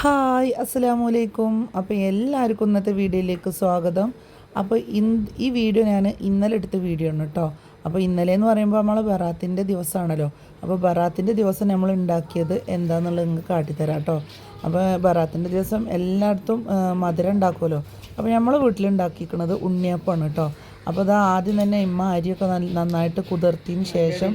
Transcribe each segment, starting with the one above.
Hi അസ്സലാമു അലൈക്കും അപ്പോൾ എല്ലാവർക്കും ഇന്നത്തെ വീഡിയോയിലേക്ക് സ്വാഗതം. അപ്പോൾ ഈ വീഡിയോ ഞാൻ ഇന്നലെ എടുത്ത വീഡിയോ ആണ് കേട്ടോ അപ്പോൾ ഇന്നലെ എന്ന് പറയുമ്പോൾ നമ്മൾ ബറാത്തിന്റെ ദിവസമാണല്ലോ അപ്പോൾ ബറാത്തിന്റെ ദിവസം നമ്മൾ ഉണ്ടാക്കിയത് എന്താണെന്നുള്ളത് നിങ്ങൾക്ക് കാട്ടിത്തരാം കേട്ടോ അപ്പോൾ ബറാത്തിന്റെ ദിവസം എല്ലായിടത്തും മധുരം ഉണ്ടാക്കുമല്ലോ. അപ്പോൾ നമ്മൾ വീട്ടിലുണ്ടാക്കിക്കുന്നത് ഉണ്ണിയപ്പമാണ് കേട്ടോ അപ്പോൾ അത് ആദ്യം തന്നെ ഇമ്മ അരിയൊക്കെ നന്നായിട്ട് കുതിർത്തിയതിന് ശേഷം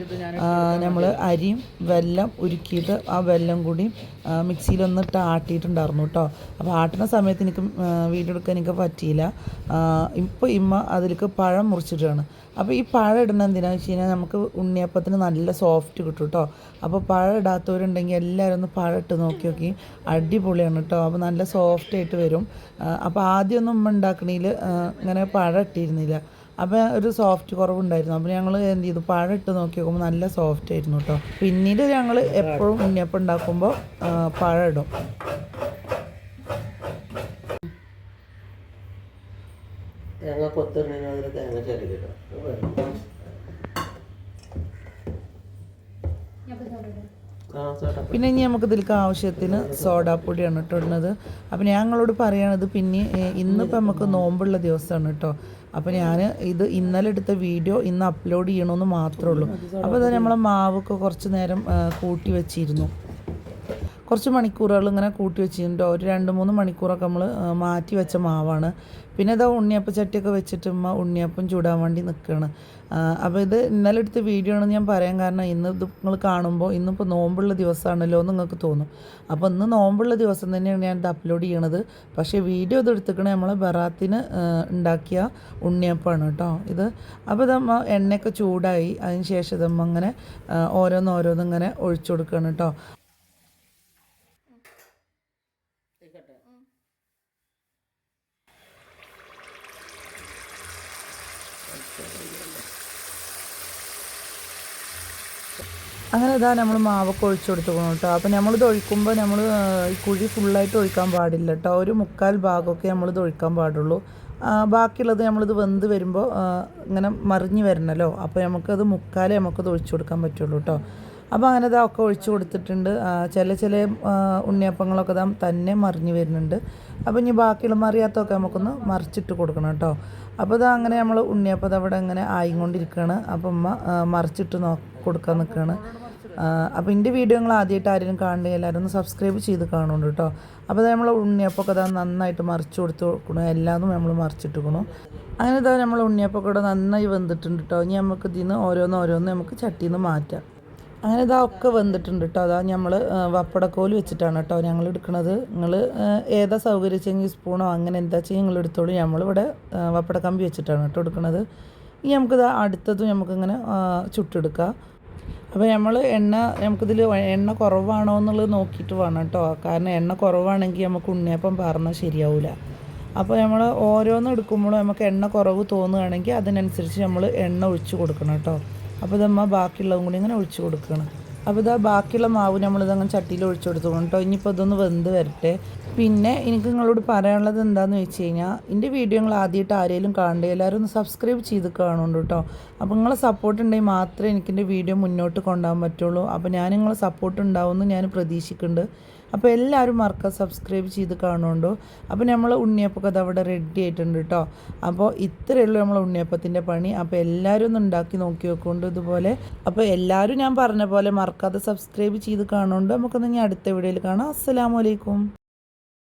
നമ്മൾ അരിയും വെല്ലം ഉരുക്കിയിട്ട് ആ വെല്ലം കൂടി ആ, മിക്സിയിലൊന്നിട്ട് ആട്ടിയിട്ടുണ്ടായിരുന്നു കേട്ടോ. അപ്പോൾ ആട്ടുന്ന സമയത്ത് എനിക്ക് വീഡിയോ എടുക്കാൻ എനിക്ക് പറ്റിയില്ല. ഇപ്പോൾ ഇമ്മ അതിലേക്ക് പഴം മുറിച്ചിട്ടാണ്. അപ്പോൾ ഈ പഴം ഇടുന്ന എന്തിനാണെന്ന് വെച്ച് കഴിഞ്ഞാൽ നമുക്ക് ഉണ്ണിയപ്പത്തിന് നല്ല സോഫ്റ്റ് കിട്ടും കേട്ടോ. അപ്പോൾ പഴം ഇടാത്തവരുണ്ടെങ്കിൽ എല്ലാവരും ഒന്ന് പഴം ഇട്ട് നോക്കി നോക്കി. അടിപൊളിയാണ് കേട്ടോ. അപ്പോൾ നല്ല സോഫ്റ്റ് ആയിട്ട് വരും. അപ്പോൾ ആദ്യമൊന്നും ഉമ്മ ഉണ്ടാക്കണേൽ ഇങ്ങനെ പഴം ഇട്ടിരുന്നില്ല. അപ്പോൾ ഒരു സോഫ്റ്റ് കുറവുണ്ടായിരുന്നു. അപ്പോൾ ഞങ്ങൾ എന്ത് ചെയ്തു? പഴം ഇട്ട് നോക്കി നോക്കുമ്പോൾ നല്ല സോഫ്റ്റ് ആയിരുന്നു കേട്ടോ പിന്നീട് ഞങ്ങൾ എപ്പോഴും ഉണ്ണിയപ്പം ഉണ്ടാക്കുമ്പോൾ പഴം ഇടും. ഞങ്ങൾ കൊത്തുണ്ടെങ്കിൽ അതിൽ തേങ്ങ ചെറിയ പിന്നെ ഇനി നമുക്ക് ഇതിലേക്ക് ആവശ്യത്തിന് സോഡാപ്പൊടിയാണ് കേട്ടോ ഇടുന്നത്. അപ്പോൾ ഞങ്ങളോട് പറയണത് പിന്നെ ഇന്നിപ്പോൾ നമുക്ക് നോമ്പുള്ള ദിവസമാണ് കേട്ടോ. അപ്പോൾ ഞാൻ ഇത് ഇന്നലെ എടുത്ത വീഡിയോ ഇന്ന് അപ്ലോഡ് ചെയ്യണമെന്ന് മാത്രമേ ഉള്ളൂ. അപ്പോൾ അത് നമ്മളെ മാവൊക്കെ കുറച്ച് നേരം കൂട്ടി വെച്ചിരുന്നു. കുറച്ച് മണിക്കൂറുകൾ ഇങ്ങനെ കൂട്ടി വെച്ചിട്ടുണ്ട്? ഒരു രണ്ട് മൂന്ന് മണിക്കൂറൊക്കെ നമ്മൾ മാറ്റി വെച്ച മാവാണ്. പിന്നെ ഇതാ ഉണ്ണിയപ്പ ചട്ടിയൊക്കെ വെച്ചിട്ട് ഉണ്ണിയപ്പം ചൂടാൻ വേണ്ടി നിൽക്കുകയാണ് അപ്പോൾ ഇത് ഇന്നലെ എടുത്ത വീഡിയോ ആണെന്ന് ഞാൻ പറയാൻ കാരണം ഇന്ന് ഇത് നിങ്ങൾ കാണുമ്പോൾ ഇന്നിപ്പോൾ നോമ്പുള്ള ദിവസമാണല്ലോ എന്ന് നിങ്ങൾക്ക് തോന്നും. അപ്പോൾ ഇന്ന് നോമ്പുള്ള ദിവസം തന്നെയാണ് ഞാൻ ഇത് അപ്ലോഡ് ചെയ്യണത്. പക്ഷേ വീഡിയോ ഇത് എടുത്തിക്കണേ നമ്മളെ ബറാത്തിന് ഉണ്ടാക്കിയ ഉണ്ണിയപ്പമാണ് കേട്ടോ ഇത്. അപ്പോൾ ഇതമ്മ എണ്ണയൊക്കെ ചൂടായി. അതിന് ശേഷം ഇതമ്മ ഇങ്ങനെ ഒഴിച്ചു കൊടുക്കുകയാണ് കേട്ടോ. അങ്ങനെ ഇതാ നമ്മൾ മാവൊക്കെ ഒഴിച്ചു കൊടുത്തുക്കണം കേട്ടോ. അപ്പോൾ നമ്മളിത് ഒഴിക്കുമ്പോൾ നമ്മൾ ഈ കുഴി ഫുള്ളായിട്ട് ഒഴിക്കാൻ പാടില്ല കേട്ടോ. ഒരു മുക്കാൽ ഭാഗമൊക്കെ നമ്മളിത് ഒഴിക്കാൻ പാടുള്ളൂ. ബാക്കിയുള്ളത് നമ്മളിത് വെന്ത് വരുമ്പോൾ ഇങ്ങനെ മറിഞ്ഞ് വരണമല്ലോ അപ്പോൾ നമുക്കത് മുക്കാലേ നമുക്കത് ഒഴിച്ചു കൊടുക്കാൻ പറ്റുള്ളൂ കേട്ടോ. അപ്പോൾ അങ്ങനെ ഇതൊക്കെ ഒഴിച്ചു കൊടുത്തിട്ടുണ്ട്. ചില ചില ഉണ്ണിയപ്പങ്ങളൊക്കെ ഇതാ തന്നെ മറിഞ്ഞ് വരുന്നുണ്ട്. അപ്പോൾ ഇനി ബാക്കിയുള്ള മറിയാത്തൊക്കെ നമുക്കൊന്ന് മറിച്ചിട്ട് കൊടുക്കണം കേട്ടോ. അപ്പോൾ ഇതാ അങ്ങനെ നമ്മൾ ഉണ്ണിയപ്പം അവിടെ ഇങ്ങനെ ആയിക്കൊണ്ടിരിക്കുകയാണ് അപ്പം അമ്മ മറിച്ചിട്ട് നോ കൊടുക്കാൻ നിൽക്കുകയാണ് അപ്പോൾ എന്റെ വീഡിയോ നിങ്ങൾ ആദ്യമായിട്ട് ആരെങ്കിലും കാണുക എല്ലാവരും ഒന്ന് സബ്സ്ക്രൈബ് ചെയ്ത് കാണുന്നുണ്ട് കേട്ടോ. അപ്പോൾ നമ്മൾ ഉണ്ണിയപ്പൊക്കെ ഇതാ നന്നായിട്ട് മറിച്ച് കൊടുത്ത് കൊടുക്കണം. എല്ലാതും നമ്മൾ മറിച്ചിട്ടുക്കണം അങ്ങനെ ഇതാ നമ്മൾ ഉണ്ണിയപ്പൊക്കെ ഇവിടെ നന്നായി വെന്തിട്ടുണ്ട് കേട്ടോ. ഇനി നമുക്ക് ഇതിൽ നിന്ന് ഓരോന്ന് ഓരോന്ന് നമുക്ക് ചട്ടിയിൽ നിന്ന് മാറ്റാം. അങ്ങനെ ഇതാ ഒക്കെ കേട്ടോ അതാ നമ്മൾ വപ്പടക്കോൽ വെച്ചിട്ടാണ് കേട്ടോ ഞങ്ങൾ എടുക്കുന്നത് നിങ്ങൾ ഏതാ സൗകര്യം വെച്ചെങ്കിൽ സ്പൂണോ അങ്ങനെ എന്താ വെച്ചാൽ നിങ്ങൾ എടുത്തോളൂ. നമ്മളിവിടെ വപ്പട വപ്പടക്കമ്പി വെച്ചിട്ടാണ് കേട്ടോ എടുക്കുന്നത് ഇനി നമുക്കിത് അടുത്തതും നമുക്കിങ്ങനെ ചുട്ടെടുക്കാം. അപ്പോൾ നമ്മൾ എണ്ണ നമുക്കിതിൽ എണ്ണ കുറവാണോ എന്നുള്ളത് നോക്കിയിട്ട് വേണം കേട്ടോ കാരണം എണ്ണ കുറവാണെങ്കിൽ നമുക്ക് ഉണ്ണിയപ്പം പറഞ്ഞാൽ ശരിയാവില്ല അപ്പോൾ നമ്മൾ ഓരോന്ന് എടുക്കുമ്പോഴും നമുക്ക് എണ്ണ കുറവ് തോന്നുകയാണെങ്കിൽ അതിനനുസരിച്ച് നമ്മൾ എണ്ണ ഒഴിച്ച് കൊടുക്കണം കേട്ടോ അപ്പോൾ ഇതമ്മ ബാക്കിയുള്ളതും കൂടി ഇങ്ങനെ ഒഴിച്ചു കൊടുക്കണം. അപ്പോൾ ഇതാ ബാക്കിയുള്ള മാവ് നമ്മളിതങ്ങനെ ചട്ടിയിൽ ഒഴിച്ചു കൊടുത്തു കേട്ടോ. ഇനിയിപ്പോൾ ഇതൊന്ന് വെന്ത് വരട്ടെ. പിന്നെ എനിക്ക് നിങ്ങളോട് പറയാനുള്ളത് എന്താണെന്ന് വെച്ച് കഴിഞ്ഞാൽ എന്റെ വീഡിയോ നിങ്ങൾ ആദ്യമായിട്ട് ആരെങ്കിലും കാണണ്ടേ? എല്ലാവരും ഒന്ന് സബ്സ്ക്രൈബ് ചെയ്ത് കാണുന്നുണ്ട് കേട്ടോ. അപ്പോൾ നിങ്ങളെ സപ്പോർട്ട് ഉണ്ടെങ്കിൽ മാത്രമേ എനിക്ക് എന്റെ വീഡിയോ മുന്നോട്ട് കൊണ്ടുപോകാൻ പറ്റുള്ളൂ. അപ്പോൾ ഞാൻ നിങ്ങളെ സപ്പോർട്ട് ഉണ്ടാവുമെന്ന് ഞാൻ പ്രതീക്ഷിക്കുന്നുണ്ട്. അപ്പോൾ എല്ലാവരും മറക്കുക സബ്സ്ക്രൈബ് ചെയ്ത് കാണുന്നുണ്ടോ? അപ്പോൾ നമ്മൾ ഉണ്ണിയപ്പൊക്കെ അത് അവിടെ റെഡി ആയിട്ടുണ്ട് കേട്ടോ അപ്പോൾ ഇത്രയേ ഉള്ളൂ നമ്മൾ ഉണ്ണിയപ്പത്തിന്റെ പണി. അപ്പോൾ എല്ലാവരും ഒന്ന് ഉണ്ടാക്കി നോക്കി വെക്കുന്നുണ്ട് ഇതുപോലെ. അപ്പോൾ എല്ലാവരും ഞാൻ പറഞ്ഞ പോലെ മറക്കാതെ സബ്സ്ക്രൈബ് ചെയ്ത് കാണുന്നുണ്ട്. നമുക്കൊന്ന് ഇനി അടുത്ത വീഡിയോയിൽ കാണാം. അസ്സലാമു അലൈക്കും.